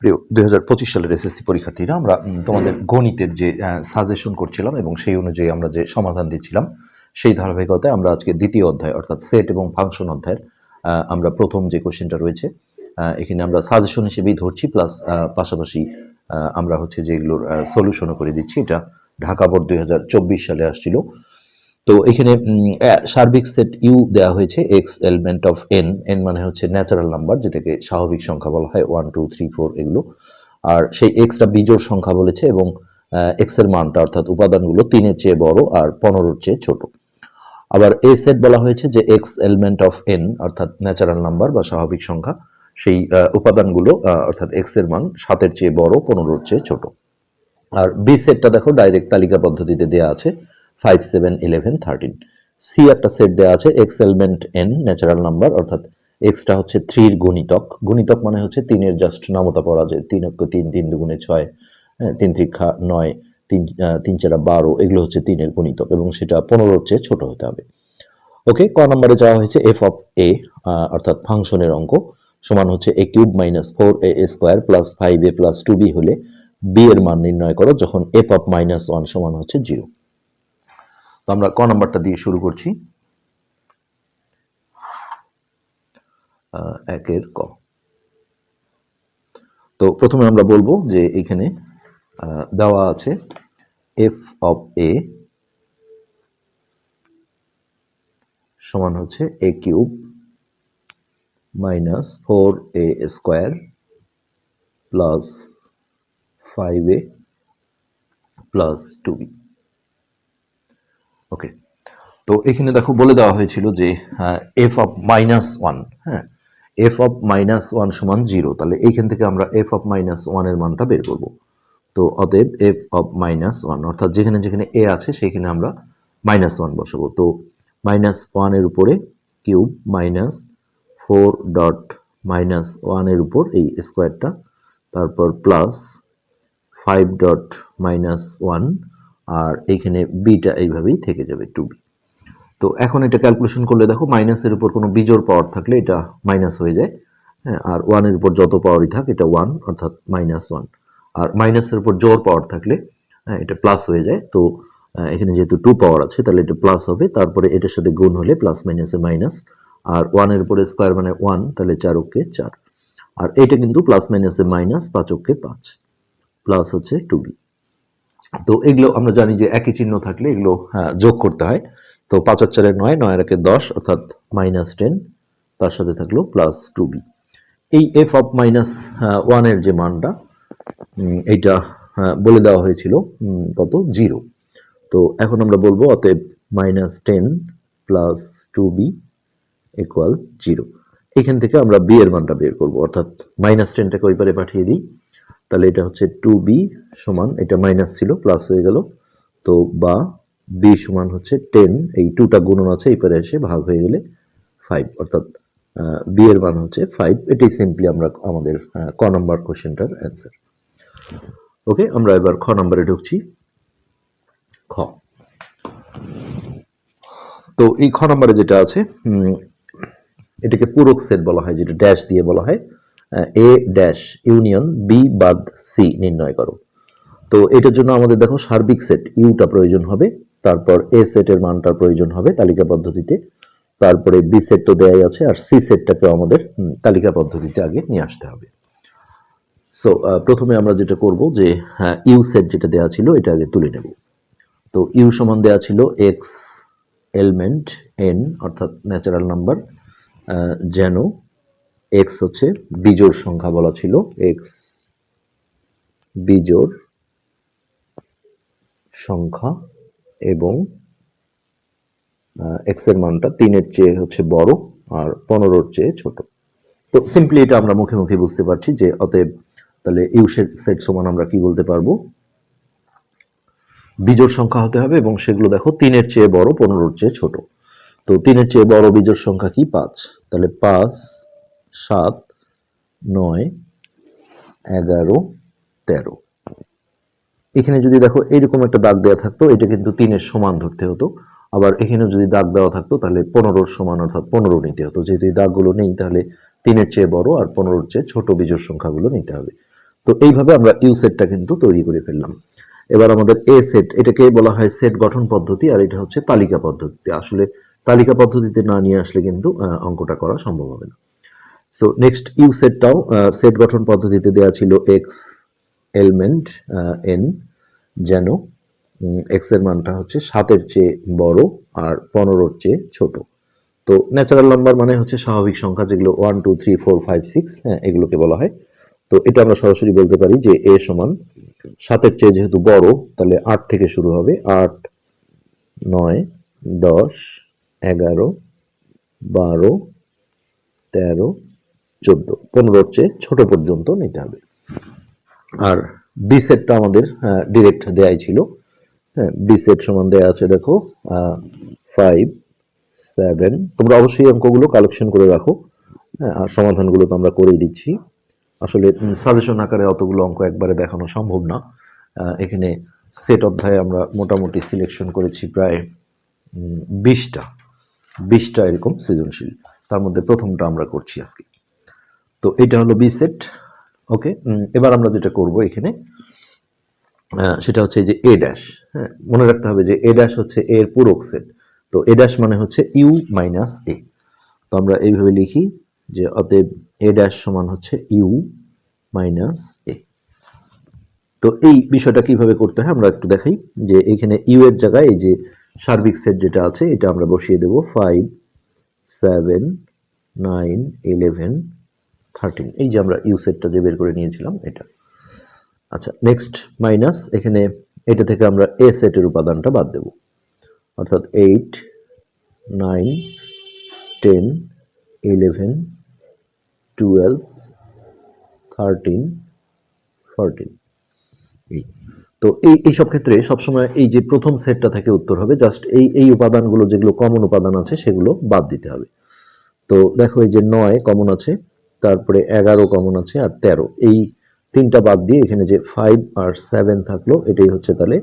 প্রিয়, দুই হাজার পঁচিশ সালের এসএসসি পরীক্ষার্থীরা আমরা তোমাদের গণিতের যে সাজেশন করছিলাম এবং সেই অনুযায়ী আমরা যে সমাধান দিচ্ছিলাম, সেই ধারাবাহিকতায় আমরা আজকে দ্বিতীয় অধ্যায়, অর্থাৎ সেট এবং ফাংশন অধ্যায়ের আমরা প্রথম যে কোশ্চেনটা রয়েছে এখানে আমরা সাজেশন হিসেবেই ধরছি প্লাস পাশাপাশি আমরা হচ্ছে যে এগুলোর সলিউশনও করে দিচ্ছি। এটা ঢাকা বোর্ড দুই হাজার চব্বিশ সালে আসছিল। তো এখানে সার্বিক সেট ইউ দেওয়া হয়েছে x element of N N মানে হচ্ছে ন্যাচারাল নাম্বার যেটাকে স্বাভাবিক সংখ্যা বলা হয় ওয়ান টু থ্রি ফোর এগুলো। আর সেই এক্সটা বিজোড় সংখ্যা বলেছে এবং এক্সের মানটা অর্থাৎ উপাদানগুলো তিনের চেয়ে বড় আর পনেরোর চেয়ে ছোট। আবার এ সেট বলা হয়েছে যে এক্স এলিমেন্ট অফ এন অর্থাৎ ন্যাচারাল নাম্বার বা স্বাভাবিক সংখ্যা, সেই উপাদানগুলো অর্থাৎ এক্সের মান সাতের চেয়ে বড়, পনেরোর চেয়ে ছোট। আর বি সেটটা দেখো ডাইরেক্ট তালিকা পদ্ধতিতে দেওয়া আছে। Five seven eleven thirteen C একটা সেট দেওয়া আছে x element N natural number অর্থাৎ এক্সটা হচ্ছে থ্রির গুণিতক। গুণিতক মানে হচ্ছে তিনের জাস্ট নামতা পড়া যায় তিন অক্ষ তিন তিন দুগুণে ছয় হ্যাঁ, তিন ত্রিক্ষা নয় তিন তিন চারা বারো এগুলো হচ্ছে তিনের গুণিতক এবং সেটা পনেরোর চেয়ে ছোট হতে হবে। ওকে ক নম্বরে যাওয়া হয়েছে এফ অফ এ অর্থাৎ ফাংশনের অঙ্ক সমান হচ্ছে a cube minus four a square plus five a plus two b হলে বি এর মান নির্ণয় করো যখন এফ অফ মাইনাস ওয়ান সমান হচ্ছে জিরো তো আমরা ক নাম্বারটা দিয়ে শুরু করছি? একের ক। তো প্রথমে আমরা বলব যে এখানে দেওয়া আছে এফ অফ এ সমান হচ্ছে a cube minus four a square plus five a plus two b. Okay তো এখানে দেখো বলে দেওয়া হয়েছিল যে এফ অফ মাইনাস ওয়ান হ্যাঁ? এফ অফ মাইনাস ওয়ান সমান জিরো তাহলে এইখান থেকে আমরা এফ অফ মাইনাস ওয়ানের মানটা বের করব। তো অতএব এফ অফ মাইনাস ওয়ান অর্থাৎ যেখানে যেখানে এ আছে, সেখানে আমরা মাইনাস ওয়ান বসাবো। তো মাইনাস ওয়ানের উপরে cube minus four dot minus ওয়ানের উপর এই স্কোয়ারটা তারপর plus five dot minus one আর এইখানে বিটা এইভাবেই থেকে যাবে টু বি তো এখন এটা ক্যালকুলেশন করলে দেখো মাইনাসের উপর কোনো বিজোড় পাওয়ার থাকলে এটা মাইনাস হয়ে যায়। হ্যাঁ আর ওয়ানের উপর যত পাওয়ারই থাক এটা ওয়ান অর্থাৎ মাইনাস ওয়ান আর মাইনাসের উপর জোর পাওয়ার থাকলে হ্যাঁ, এটা প্লাস হয়ে যায়। তো এখানে যেহেতু টু পাওয়ার আছে তাহলে এটা প্লাস হবে। তারপরে এটার সাথে গুণ হলে প্লাস মাইনাসে মাইনাস আর ওয়ানের উপরে স্কোয়ার মানে ওয়ান তাহলে চার ওকে চার। আর এটা কিন্তু প্লাস মাইনাসে মাইনাস পাঁচ ওকে পাঁচ। প্লাস হচ্ছে টু বি তো এগুলো আমরা জানি যে একই চিহ্ন থাকলে এগুলো হ্যাঁ, যোগ করতে হয়। তো পাঁচ আর চারে নয় নয় একে দশ অর্থাৎ মাইনাস টেন তার সাথে থাকল প্লাস টু বি এই এফ অফ মাইনাস ওয়ানের যে মানটা এইটা হ্যাঁ, বলে দেওয়া হয়েছিল কত? জিরো তো এখন আমরা বলব অতএব minus ten plus two b equal zero এখান থেকে আমরা বি এর মানটা বের করব অর্থাৎ মাইনাস টেনটাকে ওই পারে পাঠিয়ে দিই। তাহলে এটা হচ্ছে টু বি সমান, এটা মাইনাস ছিল প্লাস হয়ে গেল। তো বা বি সমান হচ্ছে টেন এই টুটা গুণন আছে, এই পারে এসে ভাগ হয়ে গেলে ফাইভ অর্থাৎ বি এর মান হচ্ছে ফাইভ এটাই সিম্পলি আমরা আমাদের ক নম্বর কোশ্চেনটার অ্যান্সার ওকে আমরা এবার খ নম্বরে ঢুকছি। খ। তো এই খ নম্বরে যেটা আছে এটাকে পূরক সেট বলা হয়, যেটা ড্যাশ দিয়ে বলা হয়। এ ড্যাশ, ইউনিয়ন, বি বাদ, সি নির্ণয় করো। তো এটার জন্য আমাদের দেখো সার্বিক সেট, ইউটা প্রয়োজন হবে, তারপর এ সেটের মানটার প্রয়োজন হবে তালিকা পদ্ধতিতে, তারপরে বি সেট তো দেয়াই আছে, আর সি সেটটাকেও আমাদের তালিকা পদ্ধতিতে আগে নিয়ে আসতে হবে। সো প্রথমে আমরা যেটা করব যে ইউ সেট যেটা দেওয়া ছিল, এটা আগে তুলে নেব। তো ইউ সমান দেওয়া ছিল এক্স এলমেন্ট এন, অর্থাৎ ন্যাচারাল নাম্বার যেন এক্স হচ্ছে বিজোড় সংখ্যা বলা ছিল এক্স বিজোড় সংখ্যা এবং এক্স মানটা তিনের চেয়ে হচ্ছে বড় আর পনেরোর চেয়ে ছোট। তো সিম্পলি এটা আমরা মুখে মুখে বুঝতে পারছি যে অতএব তাহলে ইউ সেট সমান আমরা কি বলতে পারব? বিজোড় সংখ্যা হতে হবে এবং সেগুলো দেখো তিনের চেয়ে বড়, পনেরোর চেয়ে ছোট। তো তিনের চেয়ে বড় বিজোড় সংখ্যা কি? পাঁচ। তাহলে পাঁচ সাত, নয়, এগারো, তেরো। এখানে যদি দেখো এরকম একটা দাগ দেওয়া থাকতো, এটা কিন্তু তিনের সমান ধরতে হতো। আবার এখানে যদি দাগ দেওয়া থাকতো, তাহলে পনেরোর সমান অর্থাৎ পনেরো নিতে হতো। যেহেতু এই দাগগুলো নেই, তাহলে তিনের চেয়ে বড় আর পনেরোর চেয়ে ছোট বিজোড় সংখ্যাগুলো নিতে হবে। তো এইভাবে আমরা ইউ সেটটা কিন্তু তৈরি করে ফেললাম। এবার আমাদের এ সেট, এটাকে বলা হয় সেট গঠন পদ্ধতি, আর এটা হচ্ছে তালিকা পদ্ধতি। আসলে তালিকা পদ্ধতিতে না নিয়ে আসলে কিন্তু অঙ্কটা করা সম্ভব হবে না। সো নেক্সট ইউ সেটটাও সেট গঠন পদ্ধতিতে দেওয়া ছিল এক্স এলিমেন্ট এন যেন এক্সের মানটা হচ্ছে সাতের চেয়ে বড় আর পনেরোর চেয়ে ছোট। তো ন্যাচারাল নাম্বার মানে হচ্ছে স্বাভাবিক সংখ্যা যেগুলো one two three four five six হ্যাঁ এগুলোকে বলা হয়। তো, এটা আমরা সরাসরি বলতে পারি যে এ সমান সাতের চেয়ে যেহেতু বড়, তাহলে আট থেকে শুরু হবে। আট, নয়, দশ, এগারো, বারো, তেরো চোদ্দ। পনেরোর চেয়ে ছোট পর্যন্ত নিতে হবে। আর বি সেটটা আমাদের ডিরেক্ট দেয়াই ছিল। হ্যাঁ বি সেট সমান দেয়া আছে, দেখো ফাইভ সেভেন তোমরা অবশ্যই অঙ্কগুলো কালেকশন করে রাখো। হ্যাঁ আর সমাধানগুলো তো আমরা করেই দিচ্ছি। আসলে সাজেশন আকারে অতগুলো অঙ্ক একবারে দেখানো সম্ভব না। এখানে সেট অধ্যায়ে আমরা মোটামুটি সিলেকশন করেছি প্রায় বিশটা। বিশটা এরকম সৃজনশীল। তার মধ্যে প্রথমটা আমরা করছি আজকে। তো এটা হলো বি সেট ওকে এবার আমরা যেটা করব এখানে সেটা হচ্ছে যে এ ড্যাশ হ্যাঁ? মনে রাখতে হবে যে এ ড্যাশ হচ্ছে এর পূরক সেট তো এ ড্যাশ মানে হচ্ছে ইউ মাইনাস এ তো আমরা এইভাবে লিখি যে অতএব এ ড্যাশ সমান হচ্ছে ইউ মাইনাস এ তো এই বিষয়টা কীভাবে করতে হয় আমরা একটু দেখাই, যে এখানে ইউ এর জায়গায় এই যে সার্বিক সেট যেটা আছে, এটা আমরা বসিয়ে দেব five seven nine eleven thirteen এই যে আমরা ইউ সেটটা যে বের করে নিয়েছিলাম, এটা। আচ্ছা নেক্সট মাইনাস এখানে এটা থেকে আমরা এ সেটের উপাদানটা বাদ দেব। অর্থাৎ eight nine ten eleven twelve thirteen fourteen এই। তো এই এই সব ক্ষেত্রে সবসময় এই যে প্রথম সেটটা থেকে উত্তর হবে জাস্ট এই এই উপাদানগুলো যেগুলো কমন উপাদান আছে, সেগুলো বাদ দিতে হবে। তো দেখো এই যে নয় কমন আছে তারপরে এগারো কমন আছে আর তেরো। এই তিনটা বাদ দিয়ে এখানে যে ফাইভ আর সেভেন থাকল এটাই হচ্ছে তাহলে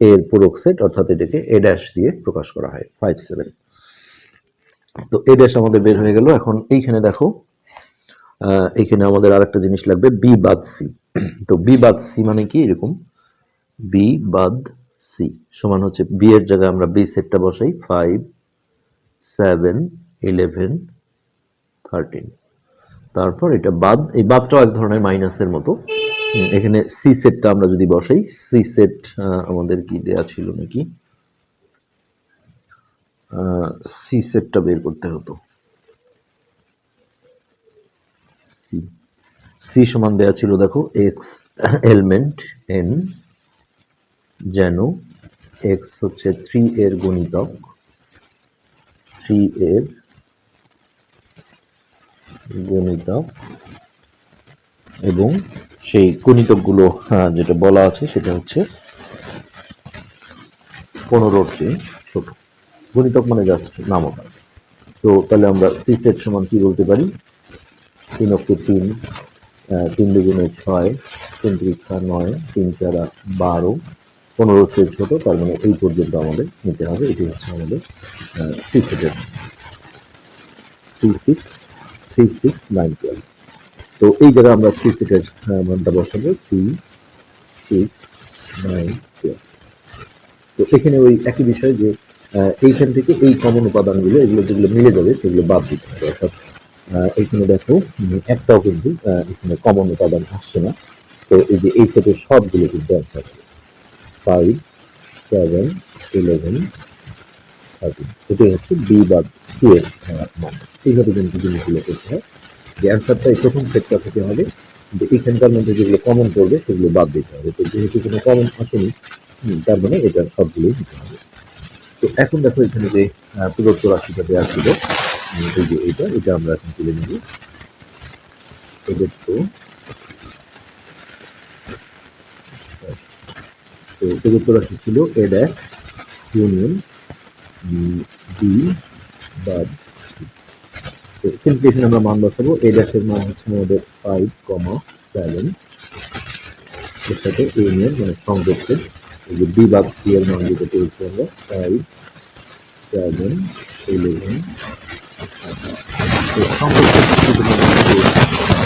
এর পূরক সেট অর্থাৎ এটাকে এ ড্যাশ দিয়ে প্রকাশ করা হয় ফাইভ সেভেন তো এ ড্যাশ আমাদের বের হয়ে গেল। এখন এইখানে দেখো আহ, এইখানে আমাদের আরেকটা জিনিস লাগবে বি বাদ সি তো বি বাদ সি মানে কি? এরকম। বি বাদ সি সমান হচ্ছে বি এর জায়গায় আমরা বি সেটটা বসাই ফাইভ সেভেন ইলেভেন থার্টিন তারপর এটা বাদ, এই বাদটাও এক ধরনের মাইনাসের মতো। এখানে সি সেটটা আমরা যদি বসাই সি সেট আমাদের কি দেয়া ছিল নাকি? সি সেটটা বের করতে হতো। সি সি সমান দেয়া ছিল, দেখো এক্স এলিমেন্ট এন যেন এক্স হচ্ছে থ্রি এর গুণিতক থ্রি এর গুণিতক এবং সেই গুণিতকগুলো হ্যাঁ, যেটা বলা আছে সেটা হচ্ছে পনেরোর চেয়ে ছোট। গণিতক মানে জাস্ট নামতা সো তাহলে আমরা সি সেট সমান কি বলতে পারি? তিন অক্টে তিন তিন দুগুণে ছয় তিন পরীক্ষা নয় তিন চারা বারো পনেরো চেয়ে ছোটো তার মানে এই পর্যন্ত আমাদের নিতে হবে। এটি হচ্ছে আমাদের সি সেটের three six three six nine twelve তো এই জায়গায় আমরা সি সেটের মানটা বসাবো। থ্রি সিক্স নাইন টুয়েলভ তো এখানে ওই একই বিষয় যে এইখান থেকে এই কমন উপাদানগুলো, এগুলো যেগুলো মিলে যাবে, সেগুলো বাদ দিতে হবে। অর্থাৎ এখানে দেখো একটাও কিন্তু এখানে কমন উপাদান আসছে না। সো এই যে এই সেটের সবগুলো কিন্তু answer five seven eleven thirteen এটাই হচ্ছে বি বা সি এর মান। এইভাবে কিন্তু জিনিসগুলো করতে হয়? যে অ্যান্সারটা এই প্রথম সেটটা থেকে হবে, যে এখানকার মধ্যে যেগুলো কমন করবে, সেগুলো বাদ দিতে হবে। তো যেহেতু কোনো কমন আসেনি তার মানে এটা সবগুলোই দিতে হবে। তো এখন দেখো এখানে যে প্রদত্ত রাশিটা দেওয়া ছিল এই যে এটা এটা আমরা এখন তুলে নিব। প্রদত্ত তো প্রদত্ত রাশি ছিল এ ড্যাশ ইউনিয়ন বি বাদ সি তো সিম্পলি আমরা মান বসাবো। এ ড্যাশের মান হচ্ছে আমাদের ফাইভ কমা সেভেন এর সাথে ইউনিয়ন মানে সংযোগ set। এই যে বি বাদ সি এর মান যেটা পেয়েছি আমরা ফাইভ সেভেন ইলেভেন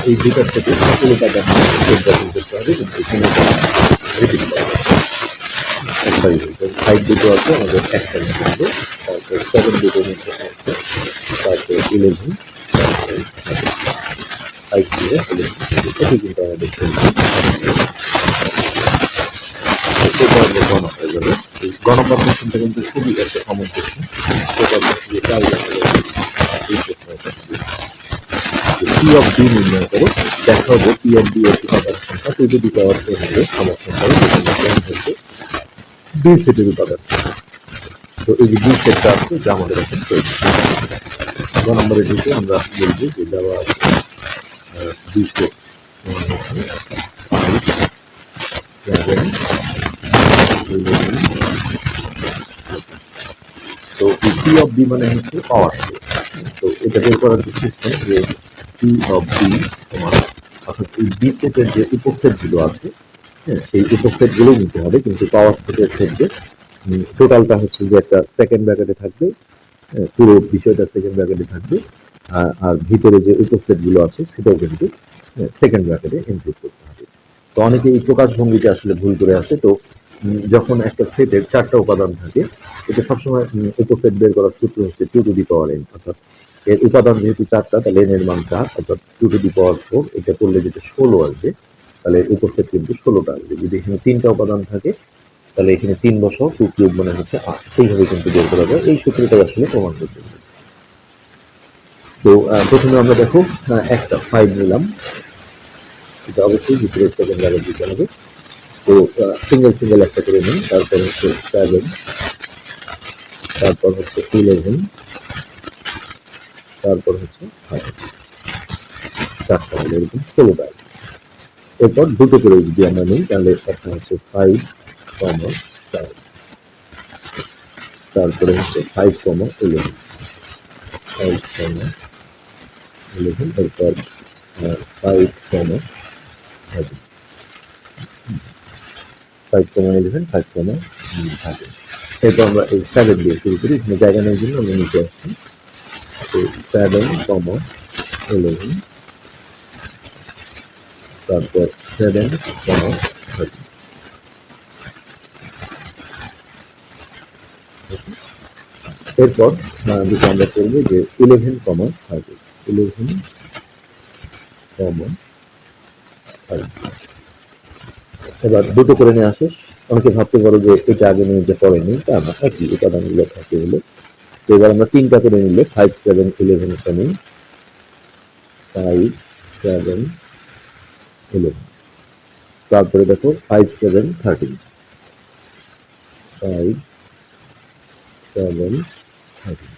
এই দুটার করবে ফাইভ দুটো আছে, আমাদের একটা তারপর সেভেন দুটো নিতে একটা তারপর ইলেভেন ফাইভ জিরো ইলেভেন আমাদের গণক হয়ে যাবে এই গণক অপারেশনটা কিন্তু খুবই একটা কমন পি অফ ডি নির্ণয় করো দেখা হবে পি ডি এর উপাদান সংখ্যা টু যদি পাওয়ার এন হলে সমর্থন করে হচ্ছে সেটের উপাদান এই যে ডি সেটটা আছে, যা আমাদের এখন তৈরি গ নম্বরে ঢুকে আমরা বলব যে দেওয়া সেভেন তো পি অফ ডি মানে হচ্ছে পাওয়ার তো এটা বের করার যে সিস্টেম যে পি অফ ডি তোমার, অর্থাৎ এই বি সেটের যে উপসেটগুলো আছে হ্যাঁ সেই উপসেটগুলো নিতে হবে, কিন্তু পাওয়ার সেটের ক্ষেত্রে টোটালটা হচ্ছে যে একটা সেকেন্ড ব্র্যাকেটে থাকবে পুরো বিষয়টা সেকেন্ড ব্র্যাকেটে থাকবে, আর- ভিতরে যে উপসেটগুলো আছে সেটাও কিন্তু সেকেন্ড ব্র্যাকেটে ইনক্লুড করতে হবে। তো অনেকে এই প্রকাশভঙ্গিতে আসলে ভুল করে আসে, তো যখন একটা সেটের চারটা উপাদান থাকে, এটা সবসময় উপসেট বের করার সূত্র হচ্ছে two to the power n অর্থাৎ এর উপাদান যেহেতু চারটা, তাহলে এন এর মান চার, অর্থাৎ two to the power four এটা করলে যেটা ষোলো আসবে, তাহলে উপসেট কিন্তু ষোলোটা আসবে। যদি এখানে তিনটা উপাদান থাকে তাহলে এখানে তিন বছর টু কিউব মানে হচ্ছে আট। এইভাবে কিন্তু বের করা যায়। এই সূত্রটাই আসলে প্রমাণ করতে তো প্রথমে আমরা দেখো একটা ফাইভ নিলাম। এটা অবশ্যই ভিতরে সেকেন্ড লেভেল দিতে হবে। তো সিঙ্গেল সিঙ্গেল একটা করে নিন। তারপর হচ্ছে সেভেন তারপর হচ্ছে ইলেভেন তারপর হচ্ছে ফাইভ চারটা হলো এরকম। ষোলোটা। এরপর দুটো করে যদি আমরা নিই, তাহলে একটা হচ্ছে ফাইভ কমা তারপরে হচ্ছে five comma eleven five comma eleven এরপর five comma seven five comma eleven five comma thirteen এরপর আমরা এই সেভেন দিয়ে শুরু করি, এখানে জায়গা নেই জন্য আমরা নিচে আসছি। সেভেন কমা ইলেভেন তারপর সেভেন কমা থার্টিন এরপর যেটা আমরা করব যে eleven comma thirty eleven comma thirty এবার দুটো করে নিয়ে আসিস। অনেকে ভাবতে পারো যে এটা আগে নিয়ে যে পরে নেই, তা না, একই উপাদানগুলো থাকে হলো। তো এবার আমরা তিনটা করে নিলে ফাইভ সেভেন ইলেভেন একটা নিই। ফাইভ সেভেন ইলেভেন তারপরে দেখো five seven thirteen five seven thirteen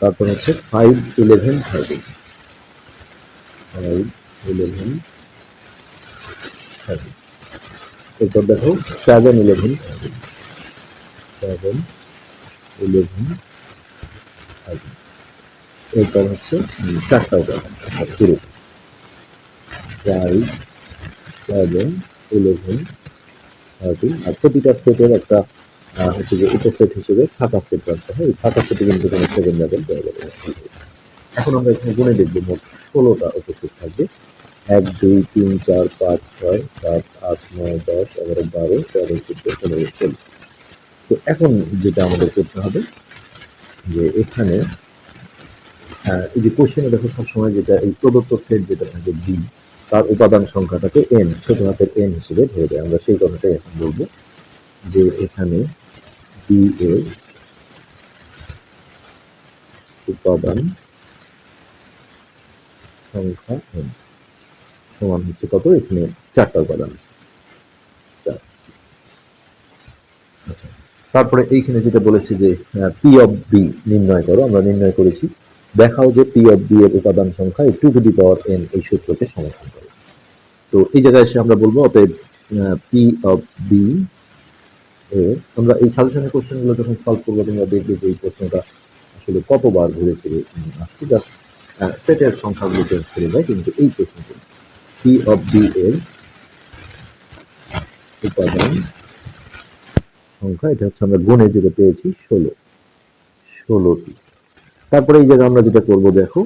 তারপর হচ্ছে five eleven thirteen five eleven thirteen এরপর দেখো seven eleven thirteen seven eleven thirteen এরপর হচ্ছে চারটা অর্থাৎ পুরো ফাইভ সেভেন ইলেভেন থার্টিন আর প্রতিটা সেটের একটা হচ্ছে যে উপসেট হিসেবে ফাঁকা সেট রাখতে হয়। এই ফাঁকা সেটে কিন্তু কোনো সেকেন্ড লেভেল দেওয়া যাবে এখন আমরা এখানে গুনে দেখব মোট ষোলোটা উপসেট থাকবে। এক, দুই, তিন, চার, পাঁচ, ছয়, সাত, আট, নয়, দশ, এগারো, বারো, তেরো, চোদ্দ, পনেরো, ষোলো। তো এখন যেটা আমাদের করতে হবে, যে এখানে এই যে কোশ্চেনে দেখো সবসময় যেটা এই প্রদত্ত সেট যেটা থাকে বি তার উপাদান সংখ্যাটাকে এন ছোট হাতের এন হিসেবে ধরে দেয়। আমরা সেই কথাটাই এখন বলব যে এখানে বি এর উপাদান সংখ্যা এন সমান হচ্ছে কত? এখানে চারটা উপাদান আছে। আচ্ছা তারপরে এইখানে যেটা বলেছে যে পি অফ বি নির্ণয় করো, আমরা নির্ণয় করেছি। দেখাও যে পি অফ বি এর উপাদান সংখ্যা two to the power n এই সূত্রকে সমর্থন করে। তো এই জায়গায় এসে আমরা বলব, অতএব পি অফ বি এর আমরা এই সাজেশনের কোশ্চেনগুলো যখন সলভ করব, তোমরা দেখবে যে এই প্রশ্নটা আসলে কতবার ঘুরে ফিরে আসছে। জাস্ট সেটের সংখ্যাগুলো চেঞ্জ করে যায় কিন্তু এই প্রশ্নটি পি অফ বি এর উপাদান সংখ্যা, এটা হচ্ছে আমরা গুণে যেটা পেয়েছি, ষোলো। ষোলোটি। তারপরে এই জায়গায় আমরা যেটা করব, দেখো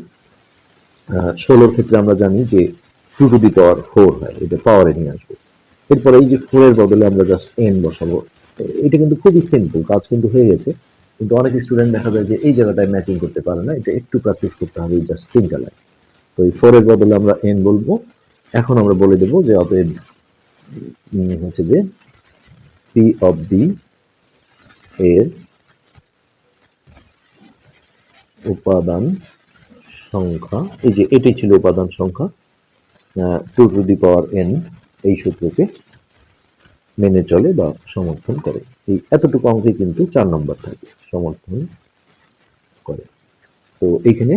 ষোলোর ক্ষেত্রে আমরা জানি যে two to the power four হয়, এটা পাওয়ারে নিয়ে আসব। এরপরে এই যে ফোর এর বদলে আমরা জাস্ট এন বসাবো। এটা কিন্তু খুবই সিম্পল কাজ কিন্তু হয়ে গেছে। কিন্তু অনেক স্টুডেন্ট দেখা যায় যে এই জায়গাটায় ম্যাচিং করতে পারে না, এটা একটু প্র্যাকটিস করতে হবে জাস্ট তিনটা লাইন তো এই ফোর এর বদলে আমরা এন বলব। এখন আমরা বলে দেবো যে অতএব হচ্ছে যে পি অফ বি এর উপাদান সংখ্যা, এই যে এটাই ছিল উপাদান সংখ্যা two to the power n এই সূত্রকে মেনে চলে বা সমর্থন করে। এই এতটুকু অঙ্কে কিন্তু চার নম্বর থাকে, সমর্থন করে। তো এইখানে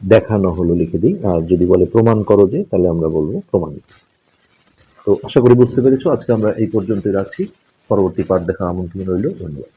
দেখানো হলো লিখে দিই। আর যদি বলে প্রমাণ করো যে, তাহলে আমরা বলব প্রমাণিত তো আশা করি বুঝতে পেরেছ। আজকে আমরা এই পর্যন্তই রাখছি। পরবর্তী পাঠ দেখা আমন্ত্রণ রইল। ধন্যবাদ।